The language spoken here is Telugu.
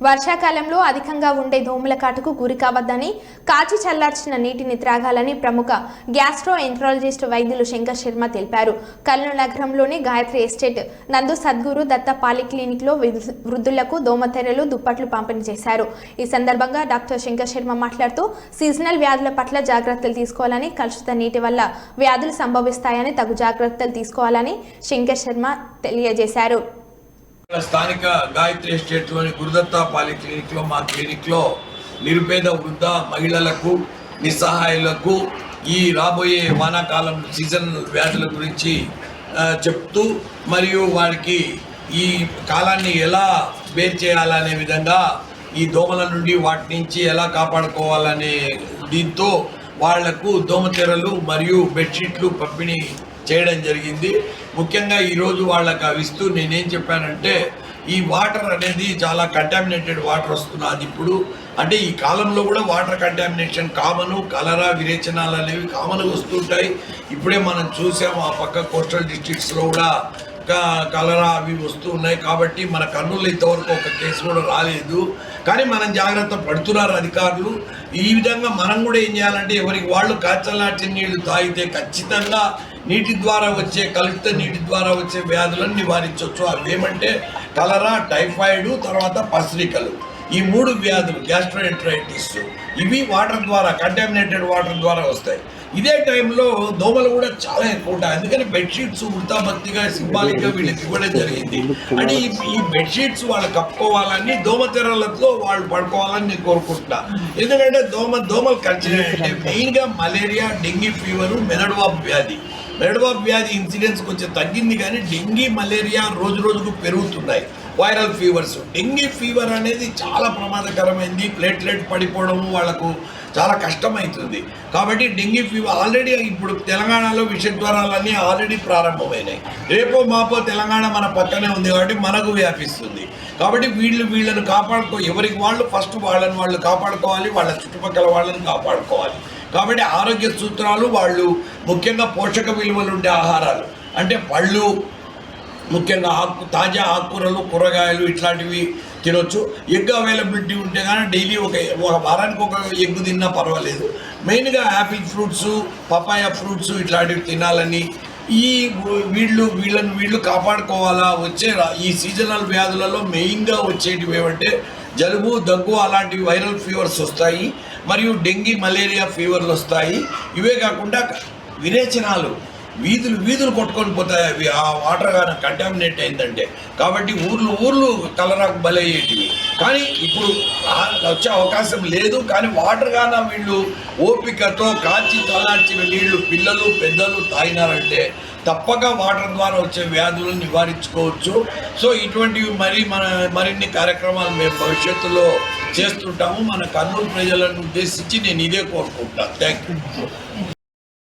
వర్షాకాలంలో అధికంగా ఉండే దోమల కాటుకు గురి కావద్దని కాచి చల్లార్చిన నీటిని త్రాగాలని ప్రముఖ గ్యాస్ట్రో ఎంట్రాలజిస్ట్ వైద్యులు శంకర్ శర్మ తెలిపారు. కల్లు నగరంలోని గాయత్రి ఎస్టేట్ నందు సద్గురు దత్త పాలిక్లినిక్లో వృద్ధులకు దోమతెరలు దుప్పట్లు పంపిణీ చేశారు. ఈ సందర్భంగా డాక్టర్ శంకర్ శర్మ మాట్లాడుతూ సీజనల్ వ్యాధుల పట్ల జాగ్రత్తలు తీసుకోవాలని కలుషిత నీటి వల్ల వ్యాధులు సంభవిస్తాయని తగు జాగ్రత్తలు తీసుకోవాలని శంకర్ శర్మ తెలియజేశారు. స్థానిక గాయత్రి ఎస్టేట్లోని గురుదత్త పాలి క్లినిక్లో మా క్లినిక్లో నిరుపేద వృద్ధ మహిళలకు నిస్సహాయులకు ఈ రాబోయే వానాకాలం సీజన్ వ్యాధుల గురించి చెప్తూ మరియు వారికి ఈ కాలాన్ని ఎలా బేర్ చేయాలనే విధంగా ఈ దోమల నుండి వాటి నుంచి ఎలా కాపాడుకోవాలనే దీంతో వాళ్ళకు దోమతెరలు మరియు బెడ్షీట్లు పంపిణీ చేయడం జరిగింది. ముఖ్యంగా ఈరోజు వాళ్ళకి అవి ఇస్తూ నేనేం చెప్పానంటే ఈ వాటర్ అనేది చాలా కంటామినేటెడ్ వాటర్ వస్తున్నది ఇప్పుడు. అంటే ఈ కాలంలో కూడా వాటర్ కంటామినేషన్ కామను కలరా విరేచనాలు అనేవి కామన్గా వస్తుంటాయి. ఇప్పుడే మనం చూసాము ఆ పక్క కోస్టల్ డిస్ట్రిక్ట్స్లో కూడా కలరా అవి వస్తూ ఉన్నాయి. కాబట్టి మన కర్నూలు ఇంతవరకు ఒక కేసు కూడా రాలేదు. కానీ మనం జాగ్రత్త పడుతున్నారు అధికారులు. ఈ విధంగా మనం కూడా ఏం చేయాలంటే ఎవరికి వాళ్ళు కాచల్లాటి నీళ్ళు తాగితే ఖచ్చితంగా నీటి ద్వారా వచ్చే కలుషిత నీటి ద్వారా వచ్చే వ్యాధులను నివారించవచ్చు. అవి ఏమంటే కలరా టైఫాయిడ్ తర్వాత పసరికలు. ఈ మూడు వ్యాధులు గ్యాస్ట్రోఎంట్రైటిస్. ఇవి వాటర్ ద్వారా కంటామినేటెడ్ వాటర్ ద్వారా వస్తాయి. ఇదే టైంలో దోమలు కూడా చాలా ఎక్కువ ఉంటాయి. అందుకని బెడ్షీట్స్ ఉడతాభక్తిగా సింబాలిక్గా వీళ్ళకి ఇవ్వడం జరిగింది. అంటే ఈ బెడ్షీట్స్ వాళ్ళు కప్పుకోవాలని దోమతెరలతో వాళ్ళు పడుకోవాలని నేను కోరుకుంటున్నా. ఎందుకంటే దోమ దోమలు ఖర్చు మెయిన్గా మలేరియా డెంగీ ఫీవరు మెదడువాపు వ్యాధి. మెడబాబు వ్యాధి ఇన్సిడెన్స్ కొంచెం తగ్గింది కానీ డెంగీ మలేరియా రోజు రోజుకు పెరుగుతున్నాయి. వైరల్ ఫీవర్స్ డెంగీ ఫీవర్ అనేది చాలా ప్రమాదకరమైంది. ప్లేట్లెట్ పడిపోవడం వాళ్ళకు చాలా కష్టమవుతుంది కాబట్టి డెంగీ ఫీవర్ ఆల్రెడీ ఇప్పుడు తెలంగాణలో విషజ్వరాలన్నీ ఆల్రెడీ ప్రారంభమైనాయి. రేపో మాపో తెలంగాణ మన పక్కనే ఉంది కాబట్టి మనకు వ్యాపిస్తుంది. కాబట్టి వీళ్ళు వీళ్ళను కాపాడుకో ఎవరికి వాళ్ళు? ఫస్ట్ వాళ్ళని వాళ్ళు కాపాడుకోవాలి. వాళ్ళ చుట్టుపక్కల వాళ్ళని కాపాడుకోవాలి. కాబట్టి ఆరోగ్య సూత్రాలు వాళ్ళు ముఖ్యంగా పోషక విలువలు ఉండే ఆహారాలు. అంటే పళ్ళు ముఖ్యంగా ఆకు తాజా ఆకుకూరలు కూరగాయలు ఇట్లాంటివి తినొచ్చు. ఎగ్ అవైలబిలిటీ ఉంటే కానీ డైలీ ఒక ఒక వారానికి ఒక ఎగ్ తిన్నా పర్వాలేదు. మెయిన్గా యాపిల్ ఫ్రూట్స్ పపాయ ఫ్రూట్స్ ఇట్లాంటివి తినాలని ఈ వీళ్ళు వీళ్ళని వీళ్ళు కాపాడుకోవాలా వచ్చే ఈ సీజనల్ వ్యాధులలో మెయిన్గా వచ్చేటివి ఏమంటే జలుబు దగ్గు అలాంటివి వైరల్ ఫీవర్స్ వస్తాయి. మరియు డెంగీ మలేరియా ఫీవర్లు వస్తాయి. ఇవే కాకుండా విరేచనాలు వీధులు వీధులు కొట్టుకొని పోతాయి. అవి ఆ వాటర్ కానీ కంటామినేట్ అయిందంటే. కాబట్టి ఊర్లు ఊర్లు కలరాకు బలయ్యేటివి కానీ ఇప్పుడు వచ్చే అవకాశం లేదు. కానీ వాటర్ కానీ వీళ్ళు ఓపికతో కాచి చల్లార్చిన నీళ్ళు పిల్లలు పెద్దలు తాగినారంటే తప్పక వాటర్ ద్వారా వచ్చే వ్యాధులను నివారించుకోవచ్చు. సో ఇటువంటివి మరి మన మరిన్ని కార్యక్రమాలు మేము భవిష్యత్తులో చేస్తుంటాము. మన కర్నూలు ప్రజలను ఉద్దేశించి నేను ఇదే కోరుకుంటాను థ్యాంక్ యూ